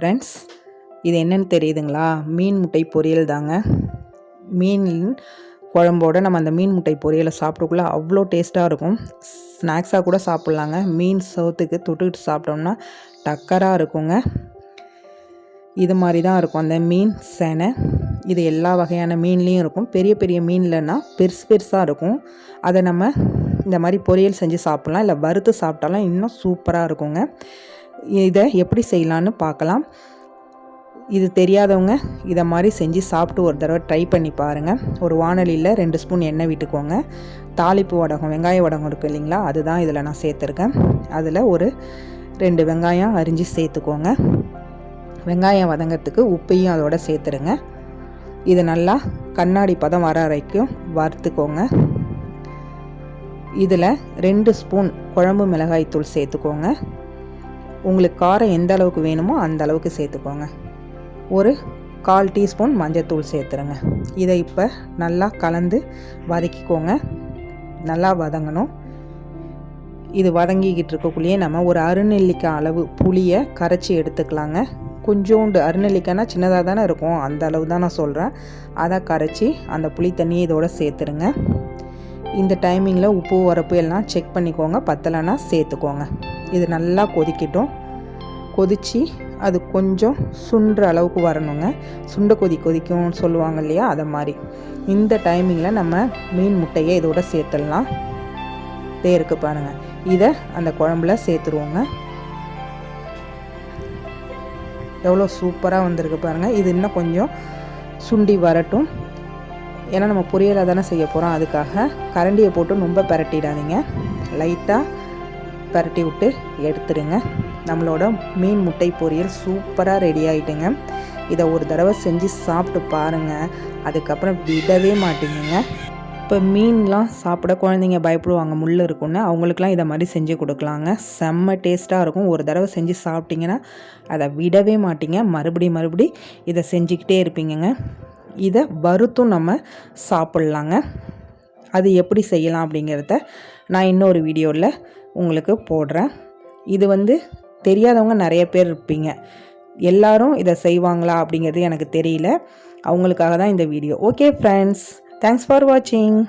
Friends இது என்னன்னு தெரியுதுங்களா? மீன் முட்டை பொரியல் தாங்க. மீன் குழம்போட நம்ம அந்த மீன் முட்டை பொரியலை சாப்பிடக்குள்ள அவ்வளோ டேஸ்ட்டாக இருக்கும். ஸ்நாக்ஸாக கூட சாப்பிட்லாங்க. மீன் சவுத்துக்கு தொட்டுக்கிட்டு சாப்பிட்டோம்னா டக்கராக இருக்குங்க. இது மாதிரி தான் இருக்கும். அந்த மீன் சேனை இது எல்லா வகையான மீன்லேயும் இருக்கும். பெரிய பெரிய மீன்லன்னா பெருசு பெருசாக இருக்கும். அதை நம்ம இந்த மாதிரி பொரியல் செஞ்சு சாப்பிட்லாம். இல்லை வறுத்து சாப்பிட்டாலும் இன்னும் சூப்பராக இருக்குங்க. இதை எப்படி செய்யலான்னு பார்க்கலாம். இது தெரியாதவங்க இதை மாதிரி செஞ்சு சாப்பிட்டு ஒரு தடவை ட்ரை பண்ணி பாருங்கள் ஒரு வானொலியில் ரெண்டு ஸ்பூன் எண்ணெய் விட்டுக்கோங்க. தாளிப்பு வடகம் வெங்காய வடகம் இருக்குது இல்லைங்களா? அதுதான் இதில் நான் சேர்த்துருக்கேன். அதில் ஒரு ரெண்டு வெங்காயம் அரிஞ்சு சேர்த்துக்கோங்க. வெங்காயம் வதங்கிறதுக்கு உப்பையும் அதோட சேர்த்துருங்க. இது நல்லா கண்ணாடி பதம் வர வரைக்கும் வறுத்துக்கோங்க. இதில் ரெண்டு ஸ்பூன் குழம்பு மிளகாய் தூள் சேர்த்துக்கோங்க. உங்களுக்கு காரம் எந்த அளவுக்கு வேணுமோ அந்த அளவுக்கு சேர்த்துக்கோங்க. ஒரு கால் டீஸ்பூன் மஞ்சத்தூள் சேர்த்துருங்க. இதை இப்போ நல்லா கலந்து வதக்கிக்கோங்க. நல்லா வதங்கணும். இது வதங்கிக்கிட்டு இருக்கக்குள்ளேயே நம்ம ஒரு அருநெல்லிக்காய் அளவு புளியை கரைச்சி எடுத்துக்கலாங்க. கொஞ்சோண்டு அருநெல்லிக்காய்னா சின்னதாக தானே இருக்கும். அந்த அளவு தான் நான் சொல்கிறேன் அதை கரைச்சி அந்த புளி தண்ணியை இதோடு சேர்த்துருங்க. இந்த டைமிங்கில் உப்பு உரப்பு எல்லாம் செக் பண்ணிக்கோங்க. பத்தலைன்னா சேர்த்துக்கோங்க. இது நல்லா கொதிக்கட்டும். கொதித்து அது கொஞ்சம் சுண்டுற அளவுக்கு வரணுங்க. சுண்ட கொதி கொதிக்கும்னு சொல்லுவாங்க இல்லையா அதை மாதிரி. இந்த டைமிங்கில் நம்ம மீன் முட்டையை இதோட சேர்த்துடலாம். இதே இருக்குது பாருங்கள் இதை அந்த குழம்புல சேர்த்துருவோங்க. எவ்வளோ சூப்பராக வந்திருக்கு பாருங்கள் இது இன்னும் கொஞ்சம் சுண்டி வரட்டும். ஏன்னா நம்ம பொரியலாக தானே செய்ய போகிறோம் அதுக்காக கரண்டியை போட்டு ரொம்ப பரட்டிடாதீங்க. லைட்டாக பரட்டி விட்டு எடுத்துடுங்க. நம்மளோட மீன் முட்டை பொரியல் சூப்பராக ரெடி ஆகிட்டுங்க இதை ஒரு தடவை செஞ்சு சாப்பிட்டு பாருங்கள் அதுக்கப்புறம் விடவே மாட்டீங்க இப்போ மீன்லாம் சாப்பிட குழந்தைங்க பயப்படுவாங்க. முள் இருக்கும்னு அவங்களுக்குலாம் இதை மாதிரி செஞ்சு கொடுக்கலாங்க. செம்ம டேஸ்ட்டாக இருக்கும். ஒரு தடவை செஞ்சு சாப்பிட்டிங்கன்னா அதை விடவே மாட்டிங்க. மறுபடி மறுபடி இதை செஞ்சுக்கிட்டே இருப்பீங்கங்க. இதை வறுத்தும் நம்ம சாப்பிட்லாங்க. அது எப்படி செய்யலாம் அப்படிங்கிறத நான் இன்னொரு வீடியோவில் உங்களுக்கு போடுறேன். இது வந்து தெரியாதவங்க நிறைய பேர் இருப்பீங்க. எல்லாரும் இதை செய்வாங்களா அப்படிங்கிறது எனக்கு தெரியல. அவங்களுக்காக தான் இந்த video. Okay friends thanks for வாட்சிங்